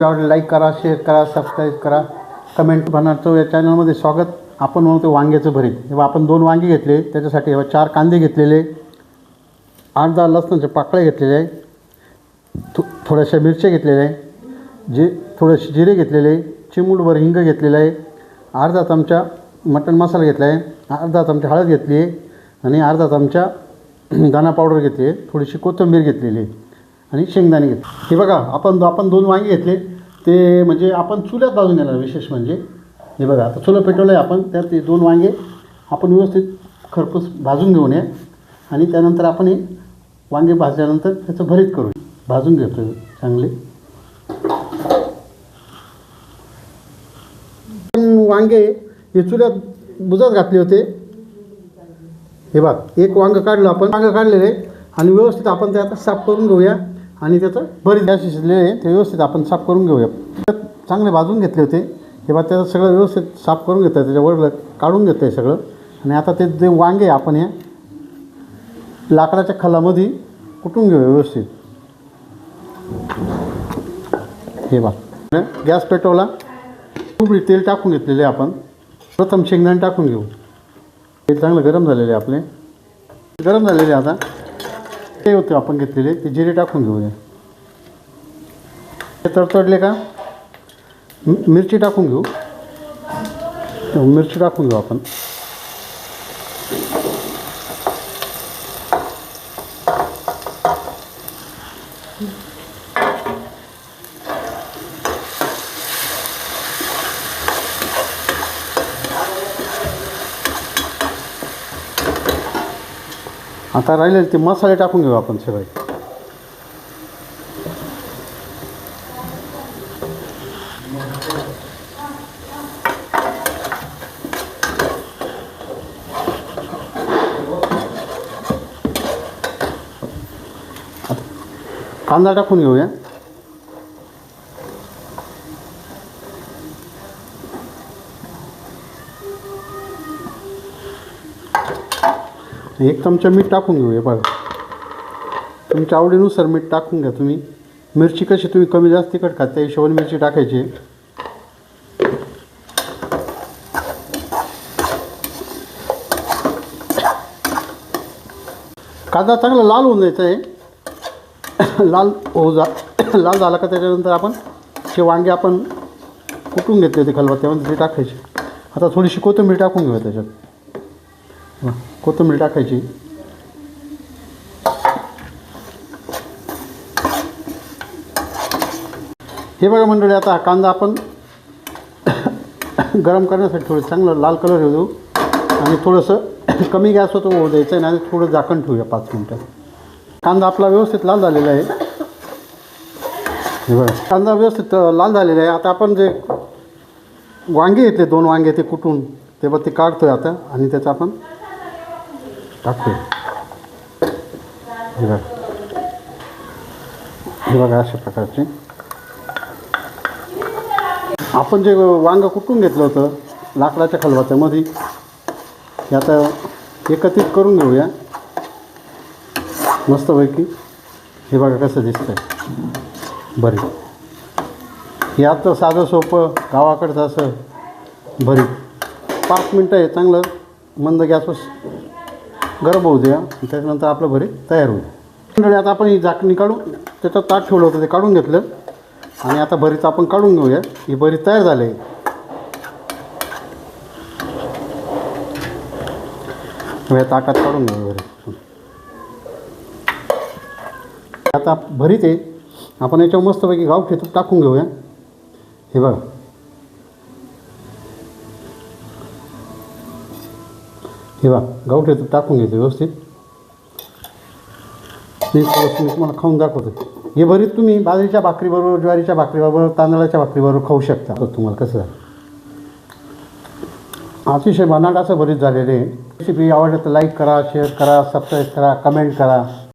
आवडले लाईक करा शेअर करा सबस्क्राईब करा. कमेंट बनवतो या चॅनलमध्ये स्वागत. आपण म्हणतो वांग्याचं भरीत. तेव्हा आपण दोन वांगे घेतले. त्याच्यासाठी हे चार कांदे घेतलेले. आठ दहा लसणाचे पाकळे घेतलेले आहे. थो थोड्याशा मिरच्या घेतलेल्या आहे. जे थोडेसे जिरे घेतलेले आहे. चिमूटभर हिंग घेतलेलं आहे. अर्धा चमचा मटण मसाला घेतला आहे. अर्धा चमचा हळद घेतली आहे. आणि अर्धा चमचा दाणा पावडर घेतली आहे. थोडीशी कोथिंबीर घेतलेली आहे. आणि शेंगदाणे घेतले. हे बघा आपण आपण दोन वांगे घेतले. ते म्हणजे आपण चुल्यात भाजून येणार विशेष म्हणजे. हे बघा आता चुलं पेटवलं आहे आपण त्यात ते दोन वांगे आपण व्यवस्थित खरपूस भाजून घेऊन या. आणि त्यानंतर आपण हे वांगे भाजल्यानंतर त्याचं भरीत करू भाजून घेतो चांगले. वांगे हे चुल्यात बुजात घातले होते. हे बघ एक वांगं काढलं आपण. वांगं काढलेलं. आहे आणि व्यवस्थित आपण ते आता साफ करून घेऊया. आणि त्याचं बरीच गॅस शिजलेले ते व्यवस्थित आपण साफ करून घेऊया त्यात चांगले भाजून घेतले होते. हे बा त्याचं सगळं व्यवस्थित साफ करून घेतं त्याच्यावर काढून घेतं आहे सगळं. आणि आता ते जे वांगे आपण या लाकडाच्या खलामध्ये कुटून घेऊया व्यवस्थित. हे बघ गॅस पेटवला. उबळी तेल टाकून घेतलेले आपण. प्रथम शेंगदाणे टाकून घेऊ. ते चांगलं गरम झालेले आपले. गरम झालेले आता. ते होते आपण घेतलेले ते जिरे टाकून घेऊया ते तडतडले का मिरची टाकून तर मिरची टाकून घेऊ आपण आता राहिलेले ते मसाले टाकून घेऊ आपण सगळे. कांदा टाकून घेऊया. एक चमचा मीठ टाकून घेऊया बघा. तुमच्या आवडीनुसार मीठ टाकून घ्या तुम्ही. मिरची कशी तुम्ही कमी जास्त तिखट खात त्या हिशोबाने मिरची टाकायची. कांदा चांगला लाल होऊन जायचा आहे. लाल हो जा लाल झाला का त्याच्यानंतर आपण ते वांगे आपण कुटून घेतले ते खलबत्त्यामध्ये ते टाकायचे. आता थोडीशी कोथिंबीर टाकून घेऊया त्याच्यात. कोथिंबीर टाकायची. हे बघा मंडळी आता हा कांदा आपण गरम करण्यासाठी थोडं चांगलं लाल कलर येऊ देऊ आणि थोडंसं कमी गॅस होतो होऊ द्यायचं आहे आणि थोडं झाकण ठेवूया पाच मिनटं. कांदा आपला व्यवस्थित लाल झालेला आहे. हे बघा कांदा व्यवस्थित लाल झालेला आहे. आता आपण जे वांगे घेतले दोन वांगे ते कुटून ते बघ ते काढतोय आता. आणि त्याचं आपण टाकतोय हे बघा. हे बघा अशा प्रकारचे. आपण जे वांगं कुटून घेतलं होतं लाकडाच्या खलबत्त्यामध्ये हे आता एकत्रित करून घेऊया. मस्तपैकी. हे बघा कसं दिसतंय. बरी. हे आता साधं सोपं गावाकडचं असं भरी पाच मिनटं आहे चांगलं. मंद गॅसवर गरम होऊ द्या. त्याच्यानंतर आपलं भरीत तयार होईल मंडळी आता आपण ही झाकणी काढून त्याच्यात ताट ठेवलं होतं ते काढून घेतलं. आणि आता भरीत आपण काढून घेऊया. ही भरीत तयार झाली आहे. या ताटात काढून घेऊ भरीत. आता भरीत आहे. आपण याच्यावर मस्तपैकी गाव खेतून टाकून घेऊया. हे बघा. हे बघा गावठे तूप टाकून घेते व्यवस्थित। ते थोडंसं मी तुम्हाला खाऊन दाखवतो हे भरीत तुम्ही बाजरीच्या भाकरीबरोबर ज्वारीच्या भाकरीबरोबर तांदळाच्या भाकरीबरोबर खाऊ शकता। तर तुम्हाला कसं झालं? अतिशय बनाट असं भरीत झालेले आहे. रेसिपी आवडलं तर लाईक करा शेअर करा सबस्क्राईब करा कमेंट करा.